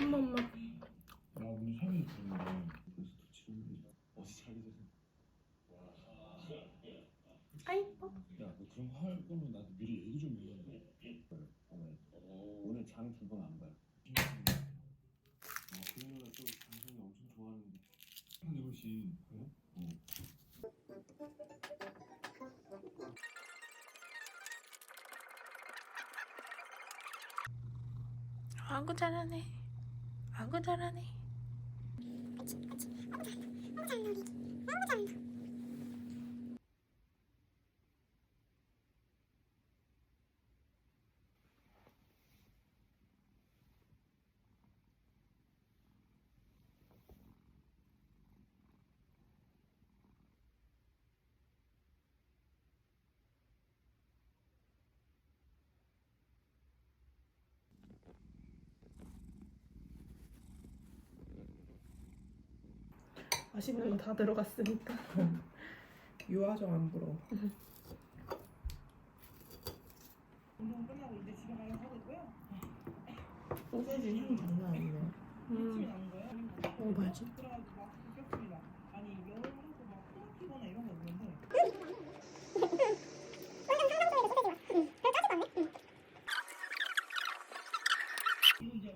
엄마 엄마. 아 오늘 생일 있었는데 벌써 도치는데 어디 잘 되세요? 아이뻐. 야너 그런 거 할 거면 나한테 미리 얘기 좀 해. 아구 잘하네. 아구 잘하네. 맛있는 거 다 들어갔으니까. 유아정 안 부러워. 운동 끝나고 이제 집에 가려고 하고 있고요. 소세지 향 장난 아니네. 거예요? 먹어봐야지. 그래가지고 막 급격습니다. 아니 열하고 막 코막히거나 이런 거 없는데. 이거 이제 고등학교 같이 다니는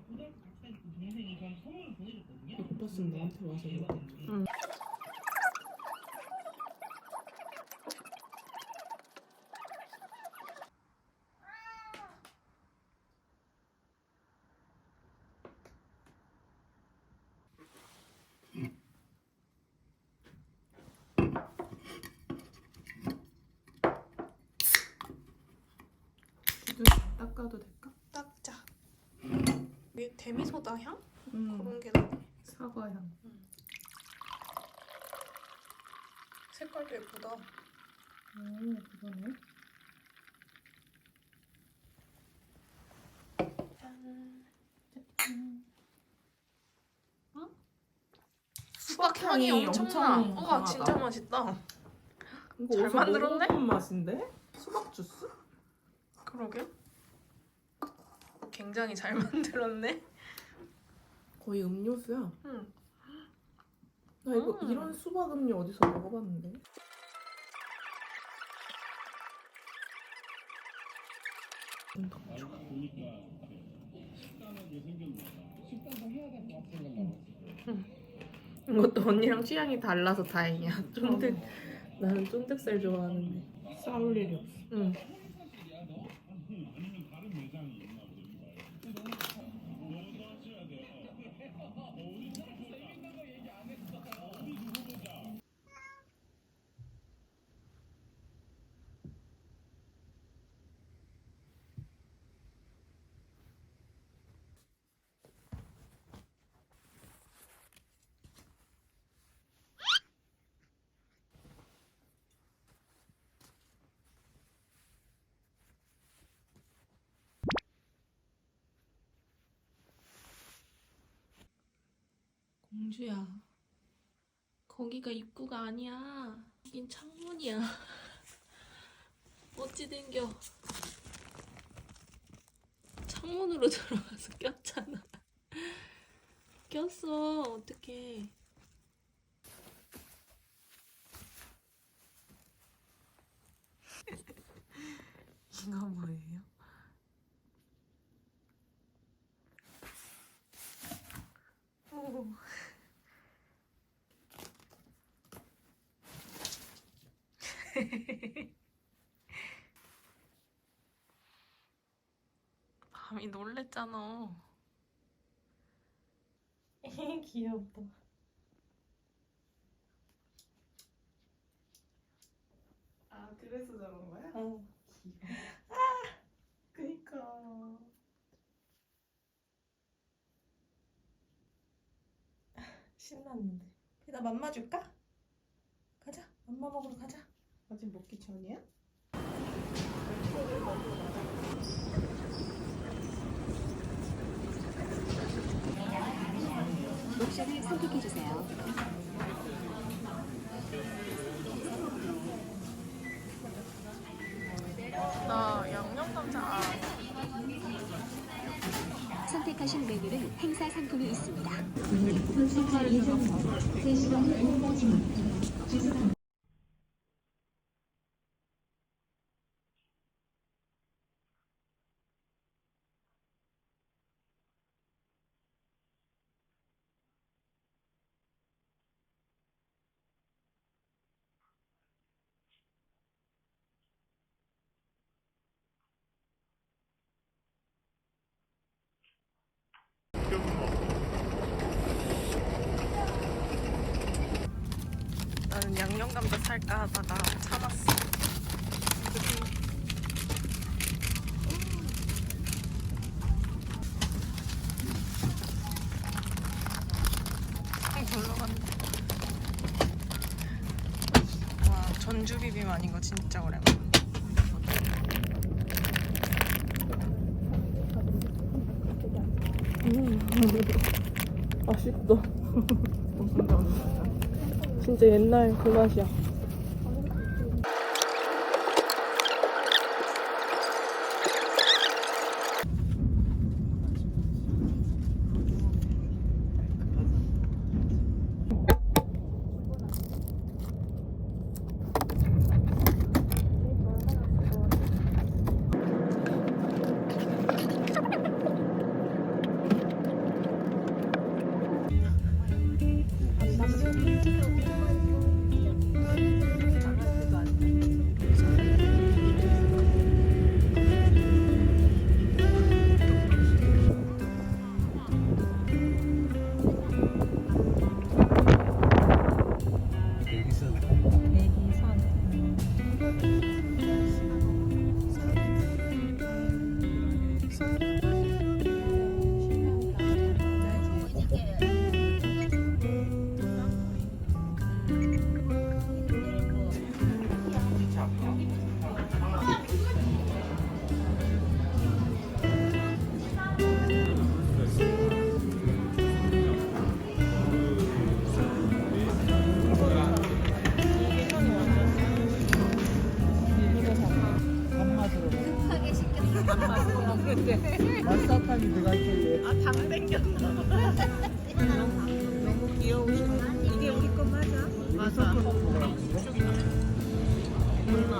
동생이 저한테 선물을 보내줬거든요. 오빠는 나한테 와서 이거. 응. 닦아도 될까? 닦자. 미- 데미소다 향? 음. 그런 게 나네. 사과 향. 색깔도 예쁘다. 오. 짠. 어? 수박 향이 엄청나. 엄청 우와 강하다. 진짜 맛있다. 이거 잘 어디서 만들었네? 먹어본 맛인데? 수박 주스? 그러게. 굉장히 잘 만들었네. 거의 음료수야. 응. 나 이거 음. 이런 수박 음료 어디서 먹어봤는데? 이것도 언니랑 취향이 달라서 다행이야. 쫀득. 나는 쫀득살 좋아하는데. 싸울 일이 없어. 응. 아니면 다른 매장이 있나 보다. 너도 하셔야 돼. 공주야. 거기가 입구가 아니야. 여긴 창문이야. 어찌 된겨. 창문으로 들어가서 꼈잖아. 꼈어. 어떡해. 이거 뭐예요? 밤이 놀랬잖아. 귀엽다. 아 그래서 저런 거야? 어. 그니까. 신났는데. 나 맘마 줄까? 가자. 맘마 먹으러 가자. 아직 먹기 전이야? 옵션을 선택해주세요. 나 양념 감자. 선택 예약하신 메뉴는 행사 상품이 있습니다. 나는 양 념감자 살까 하다가 참았어. 음. 와 전주 비빔 아닌 거 진짜 오랜만. 아쉽다. 진짜 옛날 그 맛이야.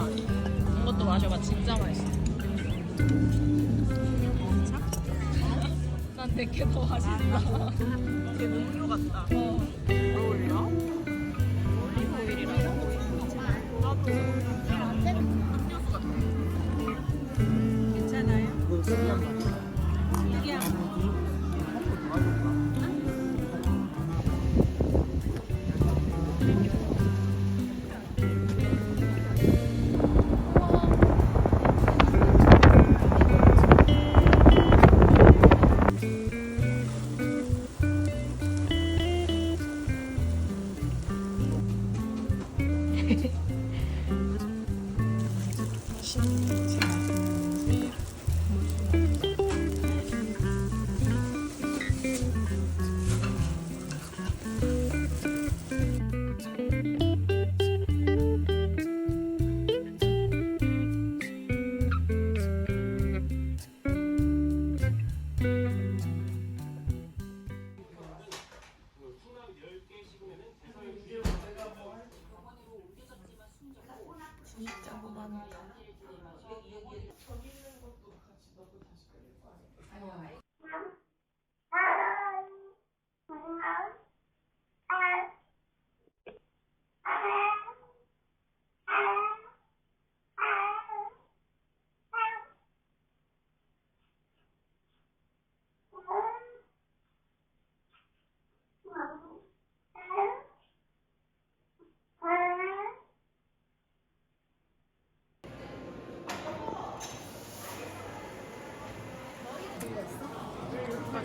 이것도 마셔봐 진짜 맛있어. 난 내게 더 맛있어. 걔 음료 같다 어울려? 올리브 오일이라고? 나도 진짜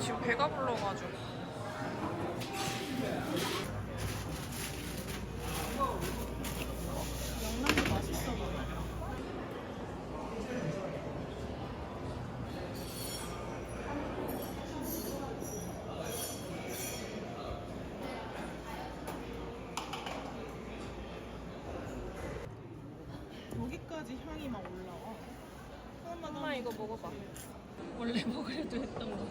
지금 배가 불러가지고. 여기까지 향 이 이거 먹어봐. 원래 먹으려도 했던 거.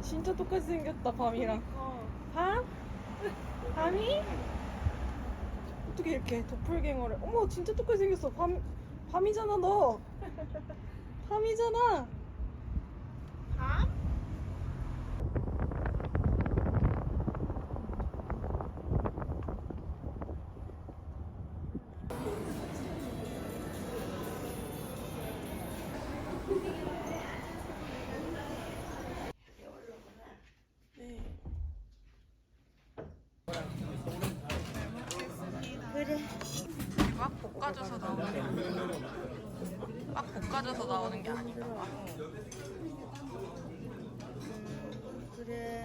진짜 똑같이 생겼다 밤이랑. 밤? 밤이? 어떻게 이렇게 도플갱어를? 어머 진짜 똑같이 생겼어. 밤 밤이잖아 너. 밤이잖아. 막 볶아져서 나오는 게 아닌가 봐. 그래.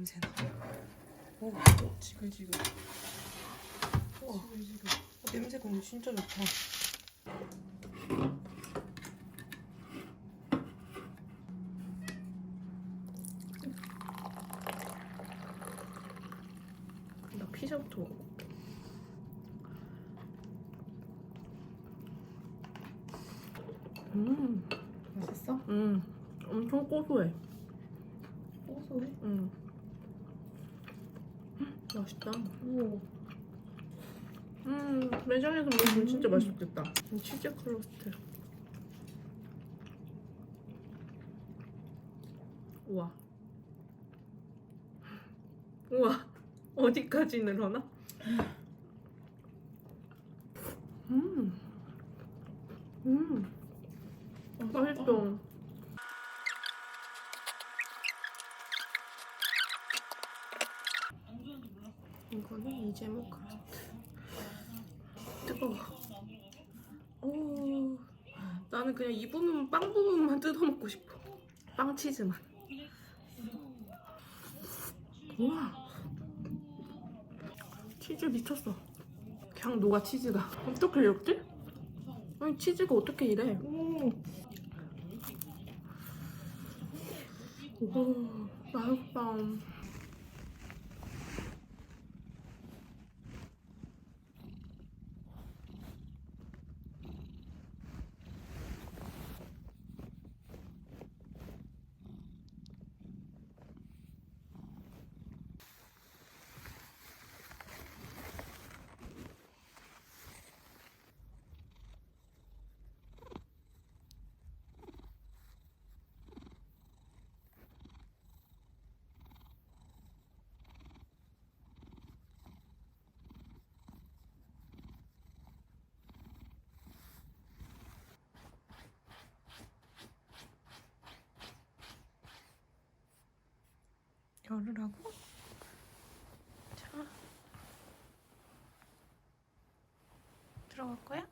냄새나. 오, 지글지글. 와, 지글지글. 어, 냄새 근데 진짜 좋다. 나 피자부터 먹어볼게. 음, 맛있어? 음, 엄청 고소해. 고소해? 음. 음, 맛있다. 오. 음, 매장에서 먹으면 진짜 맛있겠다. 이 치즈 클러스트. 우와. 우와. 어디까지 늘어나? 음. 음. 맛있어. 이거는 이제모 크라스트. 뜨거워. 오, 나는 그냥 이 부분 빵 부분만 뜯어 먹고 싶어. 빵 치즈만. 우와. 치즈 미쳤어. 그냥 녹아 치즈가. 어떻게 이렇지? 아니 치즈가 어떻게 이래? 오. 오, 맛있다. 열으라고? 자. 들어갈 거야?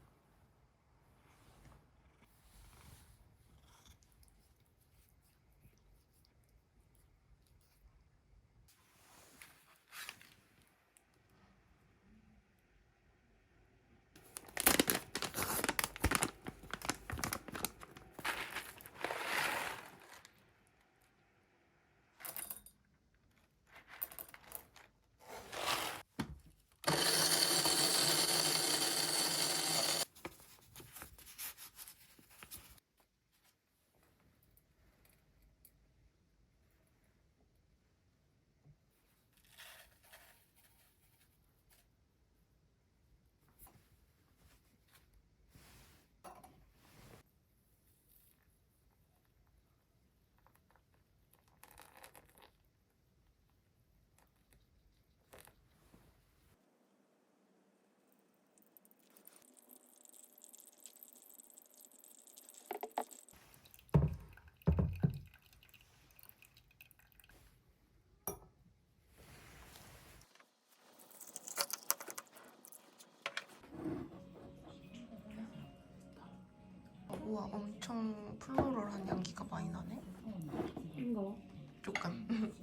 우와 엄청 플로럴한 향기가 많이 나네. 이거. 조금.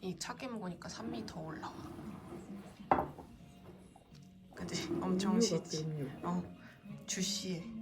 이 차게 먹으니까 산미 더 올라와. 그지? 엄청 시지. 어, 주시해.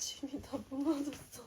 침이 다 무너졌어.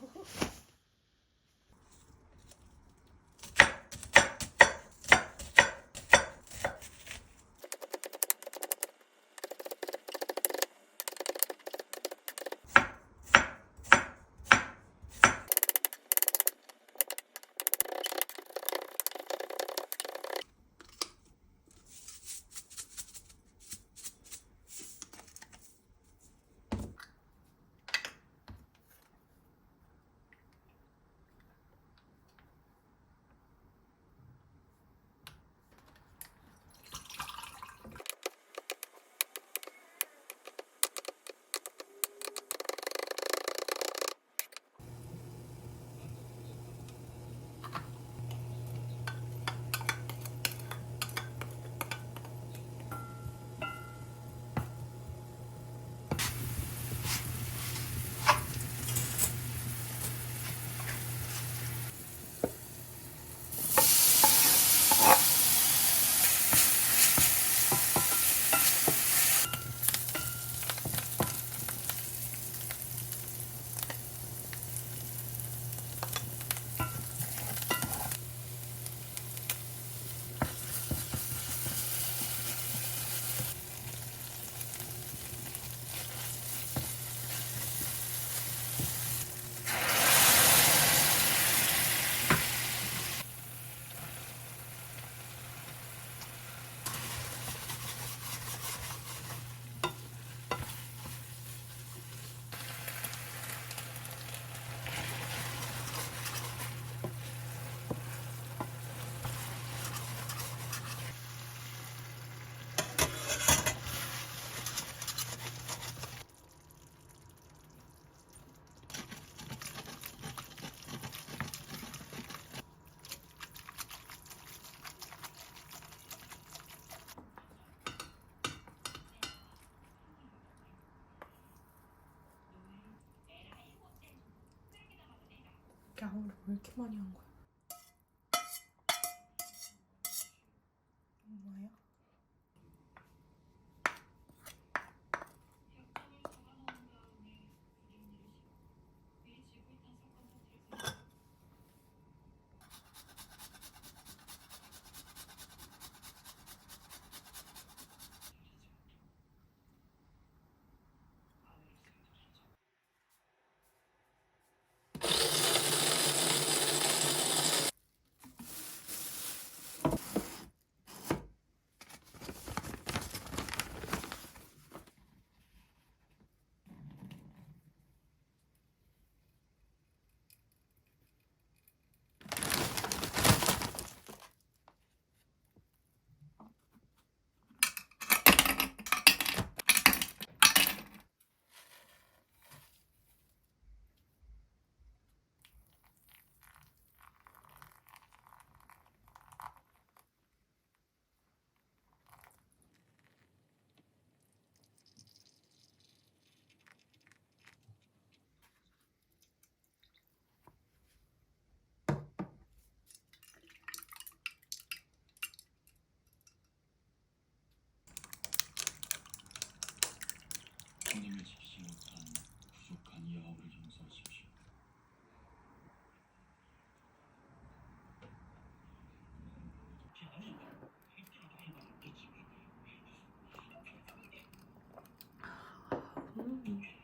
야옹을 왜 이렇게 많이 한 거야? change.